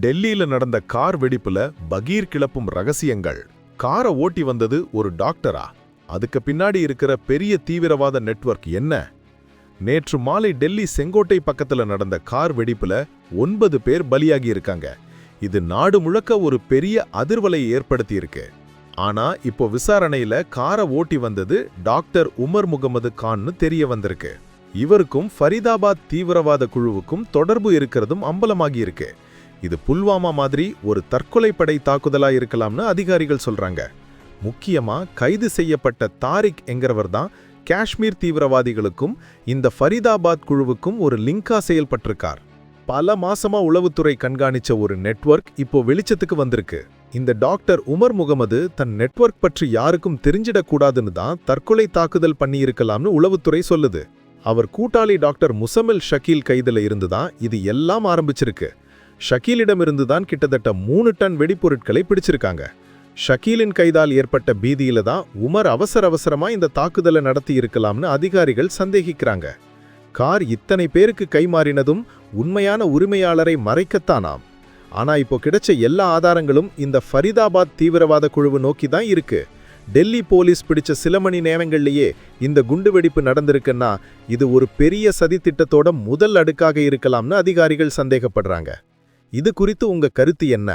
டெல்லியில நடந்த கார் வெடிப்புல பகீர் கிளப்பும் ரகசியங்கள். காரை ஓட்டி வந்தது ஒரு டாக்டரா? அதுக்கு பின்னாடி இருக்கிற பெரிய தீவிரவாத நெட்வொர்க் என்ன? நேற்று மாலை டெல்லி செங்கோட்டை பக்கத்துல நடந்த கார் வெடிப்புல ஒன்பது பேர் பலியாகி இருக்காங்க. இது நாடு முழுக்க ஒரு பெரிய அதிர்வலையை ஏற்படுத்தியிருக்கு. ஆனா இப்போ விசாரணையில காரை ஓட்டி வந்தது டாக்டர் உமர் முகமது கான்னு தெரிய வந்திருக்கு. இவருக்கும் ஃபரிதாபாத் தீவிரவாத குழுவுக்கும் தொடர்பு இருக்கிறதும் அம்பலமாகி இருக்கு இது புல்வாமா மாதிரி ஒரு தற்கொலை படை தாக்குதலா இருக்கலாம்னு அதிகாரிகள் சொல்றாங்க. முக்கியமா கைது செய்யப்பட்ட தாரிக் என்கிறவர் தான் காஷ்மீர் தீவிரவாதிகளுக்கும் இந்த ஃபரிதாபாத் குழுவுக்கும் ஒரு லிங்கா செயல்பட்டிருக்கார். பல மாசமா உளவுத்துறை கண்காணிச்ச ஒரு நெட்வொர்க் இப்போ வெளிச்சத்துக்கு வந்திருக்கு. இந்த டாக்டர் உமர் முகமது தன் நெட்வொர்க் பற்றி யாருக்கும் தெரிஞ்சிடக்கூடாதுன்னு தான் தற்கொலை தாக்குதல் பண்ணியிருக்கலாம்னு உளவுத்துறை சொல்லுது. அவர் கூட்டாளி டாக்டர் முசமில் ஷக்கீல் கைதுல இருந்து தான் இது எல்லாம் ஆரம்பிச்சிருக்கு. ஷக்கீலிடமிருந்து தான் கிட்டத்தட்ட மூணு டன் வெடிப்பொருட்களை பிடிச்சிருக்காங்க. ஷக்கீலின் கைதால் ஏற்பட்ட பீதியில தான் உமர் அவசர அவசரமா இந்த தாக்குதலை நடத்தி இருக்கலாம்னு அதிகாரிகள் சந்தேகிக்கிறாங்க. கார் இத்தனை பேருக்கு கைமாறினதும் உண்மையான உரிமையாளரை மறைக்கத்தானாம். ஆனா இப்போ கிடைச்ச எல்லா ஆதாரங்களும் இந்த ஃபரிதாபாத் தீவிரவாத குழுவு நோக்கி தான் இருக்கு. டெல்லி போலீஸ் பிடிச்ச சில மணி நேரங்கள்லேயே இந்த குண்டுவெடிப்பு நடந்திருக்குன்னா இது ஒரு பெரிய சதித்திட்டத்தோட முதல் அடுக்காக இருக்கலாம்னு அதிகாரிகள் சந்தேகப்படுறாங்க. இது குறித்து உங்க கருத்து என்ன?